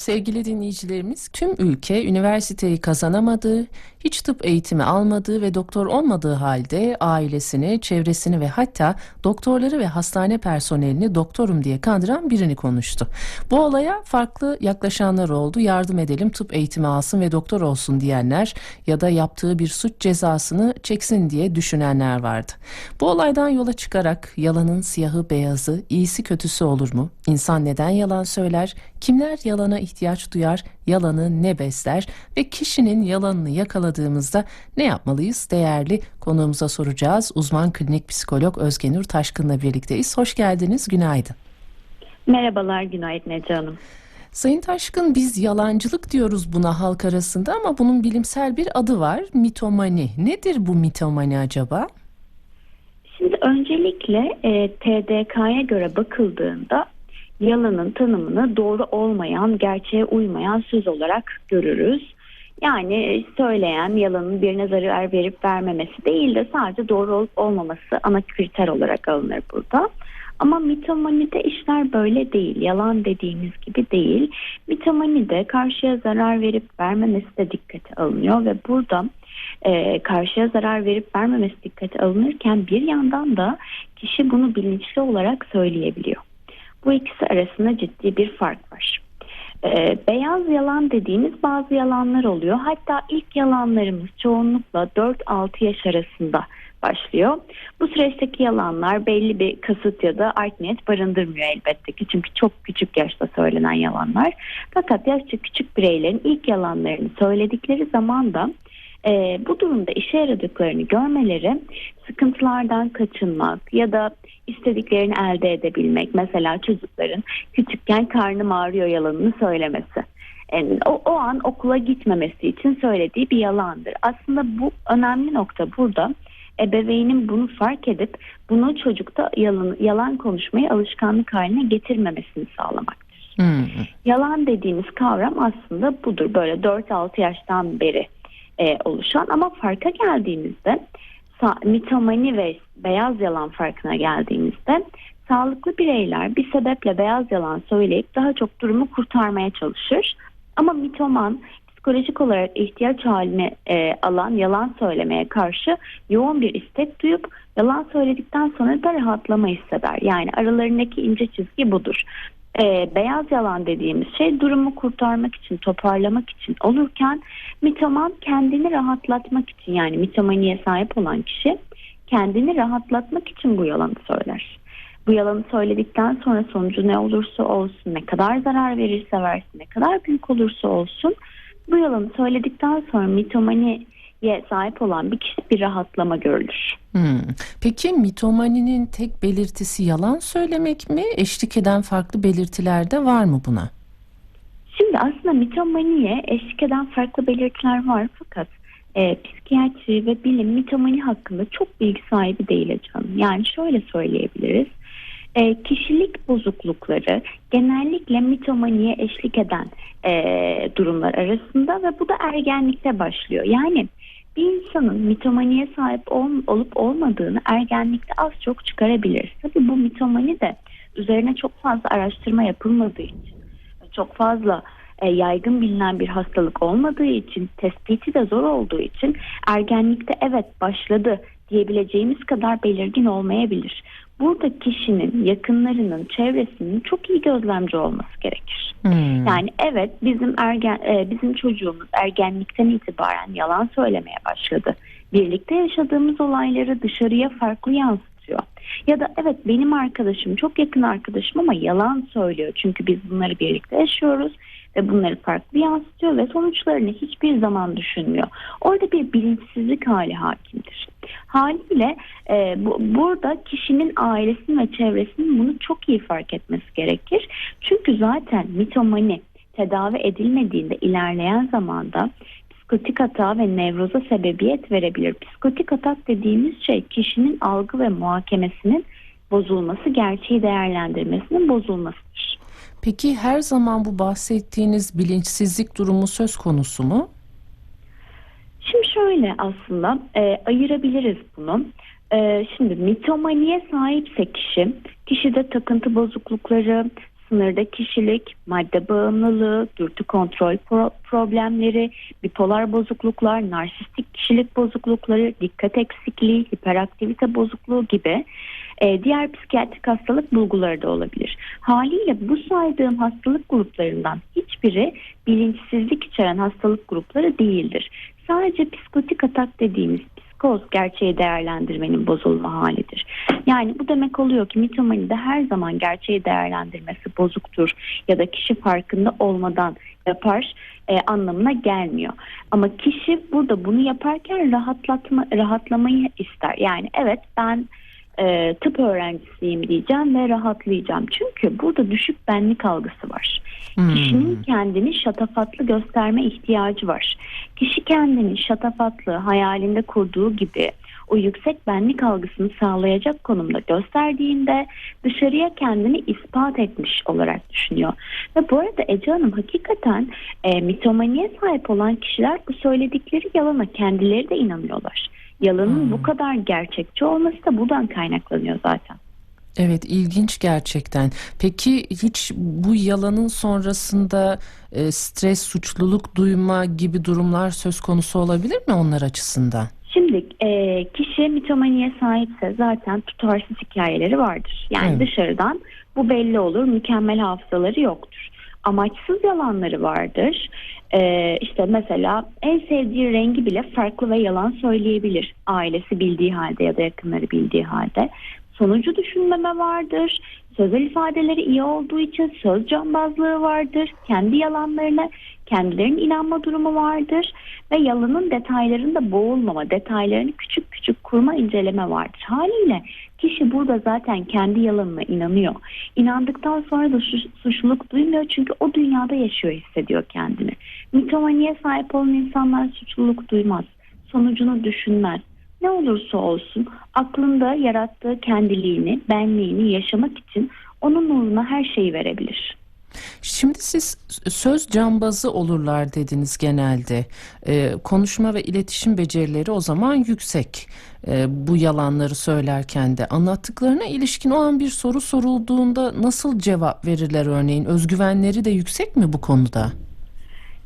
Sevgili dinleyicilerimiz, tüm ülke üniversiteyi kazanamadığı, hiç tıp eğitimi almadığı ve doktor olmadığı halde ailesini, çevresini ve hatta doktorları ve hastane personelini doktorum diye kandıran birini konuştu. Bu olaya farklı yaklaşanlar oldu. Yardım edelim tıp eğitimi alsın ve doktor olsun diyenler ya da yaptığı bir suç cezasını çeksin diye düşünenler vardı. Bu olaydan yola çıkarak yalanın siyahı beyazı, iyisi kötüsü olur mu? İnsan neden yalan söyler? Kimler yalana ihtiyaç duyar? Yalanı ne besler? Ve kişinin yalanını yakaladığımızda ne yapmalıyız? Değerli konuğumuza soracağız. Uzman klinik psikolog Özgenur Taşkın'la birlikteyiz. Hoş geldiniz, günaydın. Merhabalar, günaydın Ece Hanım. Sayın Taşkın biz yalancılık diyoruz buna halk arasında ama bunun bilimsel bir adı var. Mitomani. Nedir bu mitomani acaba? Şimdi öncelikle e, TDK'ya göre bakıldığında yalanın tanımını doğru olmayan, gerçeğe uymayan söz olarak görürüz. Yani söyleyen yalanın birine zarar verip vermemesi değil de sadece doğru olup olmaması ana kriter olarak alınır burada. Ama mitomanide işler böyle değil. Yalan dediğimiz gibi değil. Mitomanide karşıya zarar verip vermemesi de dikkate alınıyor ve burada e, karşıya zarar verip vermemesi dikkate alınırken bir yandan da kişi bunu bilinçli olarak söyleyebiliyor. Bu ikisi arasında ciddi bir fark var. Ee, beyaz yalan dediğimiz bazı yalanlar oluyor. Hatta ilk yalanlarımız çoğunlukla 4-6 yaş arasında başlıyor. Bu süreçteki yalanlar belli bir kasıt ya da art niyet barındırmıyor elbette ki. Çünkü çok küçük yaşta söylenen yalanlar. Fakat yaşça küçük bireylerin ilk yalanlarını söyledikleri zaman da e, bu durumda işe yaradıklarını görmeleri sıkıntılardan kaçınmak ya da istediklerini elde edebilmek. Mesela çocukların küçükken karnım ağrıyor yalanını söylemesi. Yani o, o an okula gitmemesi için söylediği bir yalandır. Aslında bu önemli nokta burada ebeveynin bunu fark edip bunu çocukta yalan, yalan konuşmayı alışkanlık haline getirmemesini sağlamaktır. Hmm. Yalan dediğimiz kavram aslında budur. Böyle 4-6 yaştan beri e, oluşan ama farka geldiğimizde mitomani ve beyaz yalan farkına geldiğimizde sağlıklı bireyler bir sebeple beyaz yalan söyleyip daha çok durumu kurtarmaya çalışır. Ama mitoman psikolojik olarak ihtiyaç haline e, alan yalan söylemeye karşı yoğun bir istek duyup yalan söyledikten sonra da rahatlama hisseder. Yani aralarındaki ince çizgi budur. E, beyaz yalan dediğimiz şey durumu kurtarmak için, toparlamak için olurken mitoman kendini rahatlatmak için yani mitomaniye sahip olan kişi kendini rahatlatmak için bu yalanı söyler. Bu yalanı söyledikten sonra sonucu ne olursa olsun, ne kadar zarar verirse versin, ne kadar büyük olursa olsun bu yalanı söyledikten sonra mitomaniye sahip olan bir kişi bir rahatlama görülür. Hmm. Peki mitomaninin tek belirtisi yalan söylemek mi? Eşlik eden farklı belirtiler de var mı buna? Şimdi aslında mitomaniye eşlik eden farklı belirtiler var fakat e, psikiyatri ve bilim mitomani hakkında çok bilgi sahibi değil canım. Yani şöyle söyleyebiliriz. E, kişilik bozuklukları genellikle mitomaniye eşlik eden e, durumlar arasında ve bu da ergenlikte başlıyor. Yani bir insanın mitomaniye sahip ol, olup olmadığını ergenlikte az çok çıkarabilir. Tabii bu mitomani de üzerine çok fazla araştırma yapılmadığı için, çok fazla e, yaygın bilinen bir hastalık olmadığı için, tespiti de zor olduğu için ergenlikte evet başladı diyebileceğimiz kadar belirgin olmayabilir. Burada kişinin, yakınlarının, çevresinin çok iyi gözlemci olması gerekir. Hmm. Yani evet bizim ergen e, bizim çocuğumuz ergenlikten itibaren yalan söylemeye başladı. Birlikte yaşadığımız olayları dışarıya farklı yansıtıyor. Ya da evet benim arkadaşım çok yakın arkadaşım ama yalan söylüyor. Çünkü biz bunları birlikte yaşıyoruz ve bunları farklı yansıtıyor ve sonuçlarını hiçbir zaman düşünmüyor. Orada bir bilinçsizlik hali hakimdir. Haliyle e, bu, burada kişinin ailesinin ve çevresinin bunu çok iyi fark etmesi gerekir. Çünkü zaten mitomani tedavi edilmediğinde ilerleyen zamanda psikotik hata ve nevroza sebebiyet verebilir. Psikotik atak dediğimiz şey kişinin algı ve muhakemesinin bozulması, gerçeği değerlendirmesinin bozulmasıdır. Peki her zaman bu bahsettiğiniz bilinçsizlik durumu söz konusu mu? Şimdi şöyle aslında e, ayırabiliriz bunu. E, şimdi mitomaniye sahipse kişi, kişide takıntı bozuklukları, sınırda kişilik, madde bağımlılığı, dürtü kontrol pro- problemleri, bipolar bozukluklar, narsistik kişilik bozuklukları, dikkat eksikliği, hiperaktivite bozukluğu gibi e, diğer psikiyatrik hastalık bulguları da olabilir. Haliyle bu saydığım hastalık gruplarından hiçbiri bilinçsizlik içeren hastalık grupları değildir. Sadece psikotik atak dediğimiz psikoz gerçeği değerlendirmenin bozulma halidir. Yani bu demek oluyor ki mitomanide her zaman gerçeği değerlendirmesi bozuktur ya da kişi farkında olmadan yapar e, anlamına gelmiyor. Ama kişi burada bunu yaparken rahatlatma rahatlamayı ister. Yani evet ben e, tıp öğrencisiyim diyeceğim ve rahatlayacağım. Çünkü burada düşük benlik algısı var. Hmm. Kişinin kendini şatafatlı gösterme ihtiyacı var. Kişi kendini şatafatlı hayalinde kurduğu gibi o yüksek benlik algısını sağlayacak konumda gösterdiğinde dışarıya kendini ispat etmiş olarak düşünüyor. Ve bu arada Ece Hanım hakikaten e, mitomaniye sahip olan kişiler bu söyledikleri yalana kendileri de inanıyorlar. Yalanın Hmm. bu kadar gerçekçi olması da buradan kaynaklanıyor zaten. Evet ilginç gerçekten. Peki hiç bu yalanın sonrasında e, stres, suçluluk duyma gibi durumlar söz konusu olabilir mi onlar açısından? Şimdi e, kişi mitomaniye sahipse zaten tutarsız hikayeleri vardır. Yani Evet. dışarıdan bu belli olur. Mükemmel hafızaları yoktur. Amaçsız yalanları vardır. E, işte mesela en sevdiği rengi bile farklı ve yalan söyleyebilir. Ailesi bildiği halde ya da yakınları bildiği halde. Sonucu düşünmeme vardır. Sözel ifadeleri iyi olduğu için söz cambazlığı vardır. Kendi yalanlarına kendilerinin inanma durumu vardır ve yalanın detaylarında boğulmama, detaylarını küçük küçük kurma inceleme vardır. Haliyle kişi burada zaten kendi yalanına inanıyor. İnandıktan sonra da suç- suçluluk duymuyor çünkü o dünyada yaşıyor hissediyor kendini. Mitomaniye sahip olan insanlar suçluluk duymaz. Sonucunu düşünmez. Ne olursa olsun aklında yarattığı kendiliğini, benliğini yaşamak için onun uğruna her şeyi verebilir. Şimdi siz söz cambazı olurlar dediniz genelde. E, konuşma ve iletişim becerileri o zaman yüksek. E, bu yalanları söylerken de anlattıklarına ilişkin o an bir soru sorulduğunda nasıl cevap verirler örneğin? Özgüvenleri de yüksek mi bu konuda?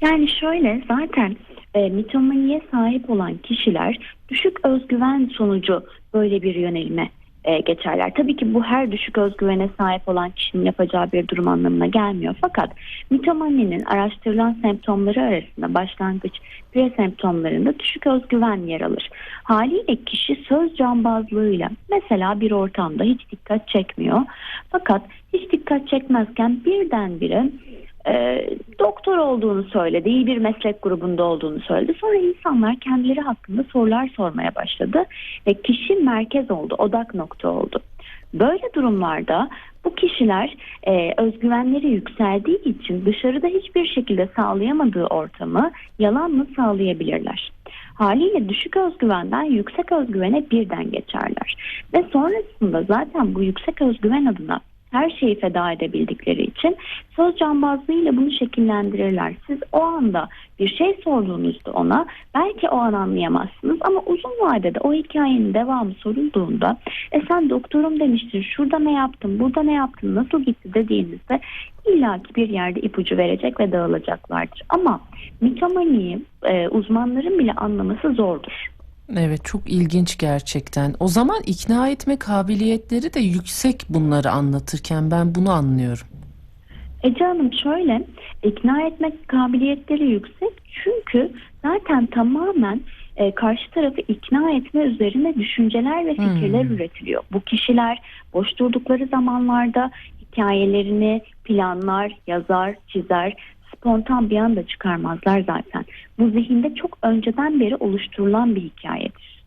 Yani şöyle zaten e, mitomaniye sahip olan kişiler düşük özgüven sonucu böyle bir yönelime e, geçerler. Tabii ki bu her düşük özgüvene sahip olan kişinin yapacağı bir durum anlamına gelmiyor. Fakat mitomaninin araştırılan semptomları arasında başlangıç pre semptomlarında düşük özgüven yer alır. Haliyle kişi söz cambazlığıyla mesela bir ortamda hiç dikkat çekmiyor. Fakat hiç dikkat çekmezken birdenbire e, doktor olduğunu söyledi, iyi bir meslek grubunda olduğunu söyledi. Sonra insanlar kendileri hakkında sorular sormaya başladı ve kişi merkez oldu, odak nokta oldu. Böyle durumlarda bu kişiler e, özgüvenleri yükseldiği için dışarıda hiçbir şekilde sağlayamadığı ortamı yalanla sağlayabilirler. Haliyle düşük özgüvenden yüksek özgüvene birden geçerler. Ve sonrasında zaten bu yüksek özgüven adına her şeyi feda edebildikleri için söz cambazlığıyla bunu şekillendirirler. Siz o anda bir şey sorduğunuzda ona belki o an anlayamazsınız ama uzun vadede o hikayenin devamı sorulduğunda e sen doktorum demiştin şurada ne yaptın burada ne yaptın nasıl gitti dediğinizde illaki bir yerde ipucu verecek ve dağılacaklardır. Ama mitomaniyi e, uzmanların bile anlaması zordur. Evet çok ilginç gerçekten. O zaman ikna etme kabiliyetleri de yüksek bunları anlatırken ben bunu anlıyorum. Ece Hanım şöyle ikna etmek kabiliyetleri yüksek çünkü zaten tamamen e, karşı tarafı ikna etme üzerine düşünceler ve fikirler Hmm. üretiliyor. Bu kişiler boş durdukları zamanlarda hikayelerini planlar, yazar, çizer, spontan bir anda çıkarmazlar zaten. Bu zihinde çok önceden beri oluşturulan bir hikayedir.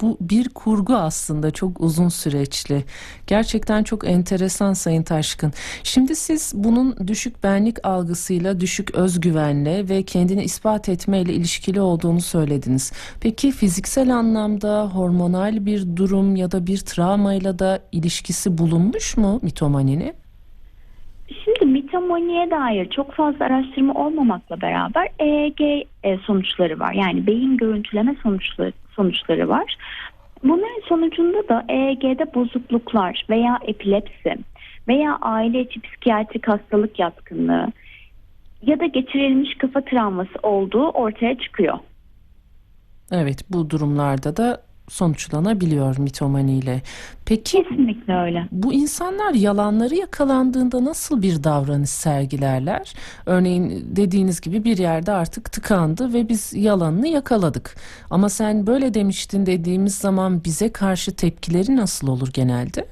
Bu bir kurgu aslında çok uzun süreçli. Gerçekten çok enteresan Sayın Taşkın. Şimdi siz bunun düşük benlik algısıyla, düşük özgüvenle ve kendini ispat etmeyle ilişkili olduğunu söylediniz. Peki fiziksel anlamda hormonal bir durum ya da bir travmayla da ilişkisi bulunmuş mu mitomaninin? Şimdi mitomaniye dair çok fazla araştırma olmamakla beraber EEG e, sonuçları var. Yani beyin görüntüleme sonuçları, sonuçları var. Bunların sonucunda da EEG'de bozukluklar veya epilepsi veya aile içi psikiyatrik hastalık yatkınlığı ya da geçirilmiş kafa travması olduğu ortaya çıkıyor. Evet bu durumlarda da sonuçlanabiliyor mitomaniyle. Peki Kesinlikle öyle. bu insanlar yalanları yakalandığında nasıl bir davranış sergilerler? Örneğin dediğiniz gibi bir yerde artık tıkandı ve biz yalanını yakaladık. Ama sen böyle demiştin dediğimiz zaman bize karşı tepkileri nasıl olur genelde?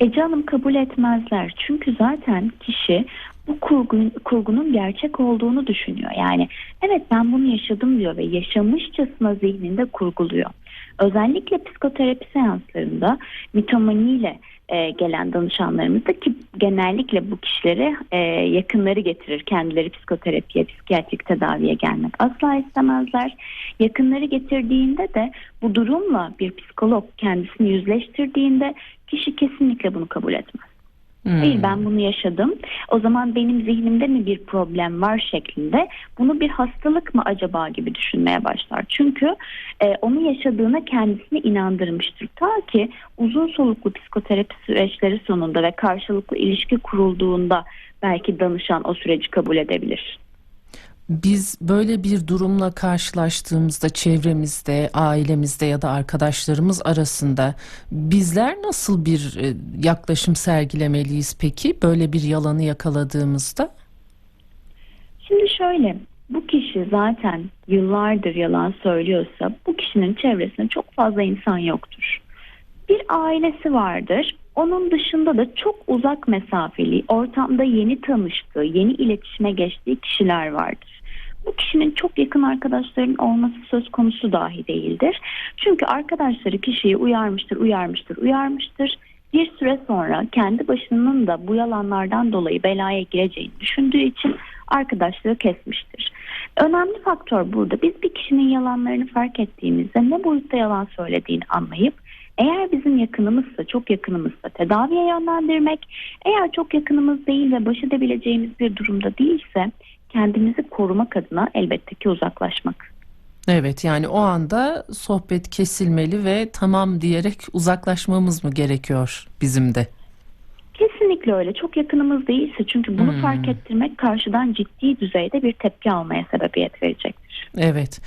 Ece Hanım kabul etmezler. Çünkü zaten kişi bu kurgun, kurgunun gerçek olduğunu düşünüyor. Yani evet ben bunu yaşadım diyor ve yaşamışçasına zihninde kurguluyor. Özellikle psikoterapi seanslarında mitomaniyle e, gelen danışanlarımızda ki genellikle bu kişileri e, yakınları getirir. Kendileri psikoterapiye, psikiyatrik tedaviye gelmek asla istemezler. Yakınları getirdiğinde de bu durumla bir psikolog kendisini yüzleştirdiğinde kişi kesinlikle bunu kabul etmez. Hmm. Hayır ben bunu yaşadım. O zaman benim zihnimde mi bir problem var şeklinde bunu bir hastalık mı acaba gibi düşünmeye başlar. Çünkü e, onu yaşadığına kendisini inandırmıştır. Ta ki uzun soluklu psikoterapi süreçleri sonunda ve karşılıklı ilişki kurulduğunda belki danışan o süreci kabul edebilir. Biz böyle bir durumla karşılaştığımızda çevremizde, ailemizde ya da arkadaşlarımız arasında bizler nasıl bir e, yaklaşım sergilemeliyiz peki böyle bir yalanı yakaladığımızda? Şimdi şöyle bu kişi zaten yıllardır yalan söylüyorsa bu kişinin çevresinde çok fazla insan yoktur. Bir ailesi vardır. Onun dışında da çok uzak mesafeli, ortamda yeni tanıştığı, yeni iletişime geçtiği kişiler vardır. Bu kişinin çok yakın arkadaşlarının olması söz konusu dahi değildir. Çünkü arkadaşları kişiyi uyarmıştır, uyarmıştır, uyarmıştır. Bir süre sonra kendi başının da bu yalanlardan dolayı belaya gireceğini düşündüğü için arkadaşlığı kesmiştir. Önemli faktör burada biz bir kişinin yalanlarını fark ettiğimizde ne boyutta yalan söylediğini anlayıp eğer bizim yakınımızsa, çok yakınımızsa tedaviye yönlendirmek, eğer çok yakınımız değil ve baş edebileceğimiz bir durumda değilse kendimizi korumak adına elbette ki uzaklaşmak. Evet yani o anda sohbet kesilmeli ve tamam diyerek uzaklaşmamız mı gerekiyor bizim de? Kesinlikle öyle. Çok yakınımız değilse çünkü bunu Hmm. fark ettirmek karşıdan ciddi düzeyde bir tepki almaya sebebiyet verecektir. Evet.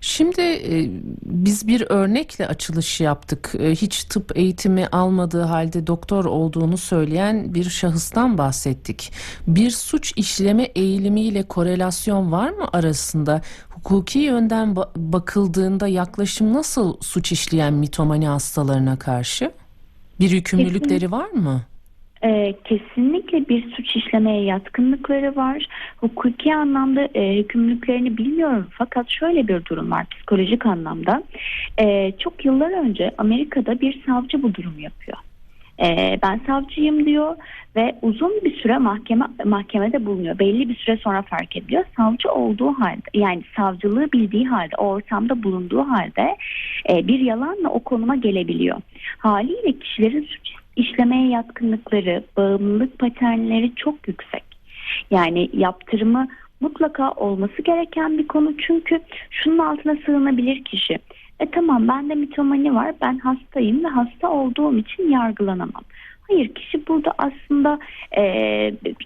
Şimdi e, biz bir örnekle açılış yaptık. E, hiç tıp eğitimi almadığı halde doktor olduğunu söyleyen bir şahıstan bahsettik. Bir suç işleme eğilimiyle korelasyon var mı arasında? Hukuki yönden ba- bakıldığında yaklaşım nasıl suç işleyen mitomani hastalarına karşı? Bir yükümlülükleri var mı? Ee, kesinlikle bir suç işlemeye yatkınlıkları var. Hukuki anlamda e, hükümlülüklerini bilmiyorum. Fakat şöyle bir durum var psikolojik anlamda. Ee, çok yıllar önce Amerika'da bir savcı bu durumu yapıyor. Ee, ben savcıyım diyor ve uzun bir süre mahkeme mahkemede bulunuyor. Belli bir süre sonra fark ediyor. Savcı olduğu halde yani savcılığı bildiği halde o ortamda bulunduğu halde e, bir yalanla o konuma gelebiliyor. Haliyle kişilerin suç işlemeye yatkınlıkları, bağımlılık paternleri çok yüksek. Yani yaptırımı mutlaka olması gereken bir konu çünkü şunun altına sığınabilir kişi. E tamam bende mitomani var ben hastayım ve hasta olduğum için yargılanamam. Hayır kişi burada aslında e,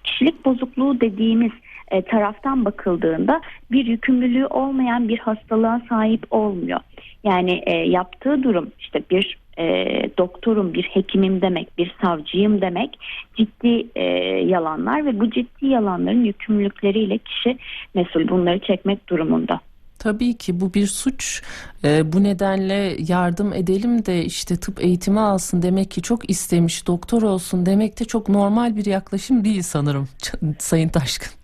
kişilik bozukluğu dediğimiz e, taraftan bakıldığında bir yükümlülüğü olmayan bir hastalığa sahip olmuyor. Yani e, yaptığı durum işte bir e, doktorum, bir hekimim demek, bir savcıyım demek ciddi e, yalanlar ve bu ciddi yalanların yükümlülükleriyle kişi mesul bunları çekmek durumunda. Tabii ki bu bir suç. Ee, bu nedenle yardım edelim de işte tıp eğitimi alsın demek ki çok istemiş doktor olsun demek de çok normal bir yaklaşım değil sanırım Sayın Taşkın.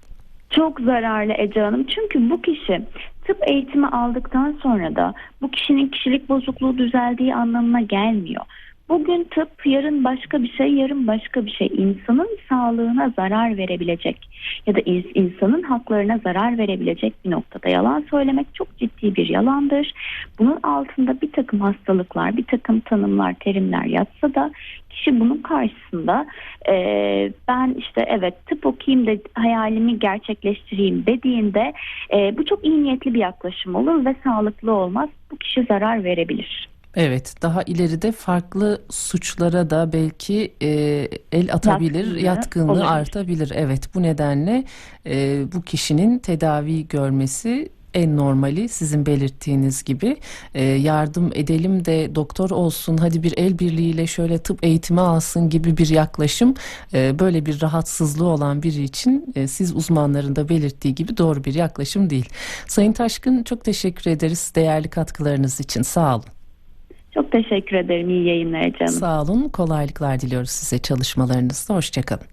Çok zararlı Ece Hanım çünkü bu kişi tıp eğitimi aldıktan sonra da bu kişinin kişilik bozukluğu düzeldiği anlamına gelmiyor. Bugün tıp yarın başka bir şey yarın başka bir şey insanın sağlığına zarar verebilecek ya da ins- insanın haklarına zarar verebilecek bir noktada yalan söylemek çok ciddi bir yalandır. Bunun altında bir takım hastalıklar bir takım tanımlar terimler yatsa da kişi bunun karşısında e, ben işte evet tıp okuyayım da hayalimi gerçekleştireyim dediğinde e, bu çok iyi niyetli bir yaklaşım olur ve sağlıklı olmaz bu kişi zarar verebilir. Evet, daha ileride farklı suçlara da belki e, el atabilir, Yatkınlığı yatkınlığı olabilir. artabilir. Evet, bu nedenle e, bu kişinin tedavi görmesi en normali sizin belirttiğiniz gibi E, yardım edelim de doktor olsun hadi bir el birliğiyle şöyle tıp eğitimi alsın gibi bir yaklaşım e, böyle bir rahatsızlığı olan biri için e, siz uzmanların da belirttiği gibi doğru bir yaklaşım değil. Sayın Taşkın çok teşekkür ederiz değerli katkılarınız için sağ olun. Çok teşekkür ederim. İyi yayınlar canım. Sağ olun. Kolaylıklar diliyoruz size çalışmalarınızda. Hoşçakalın.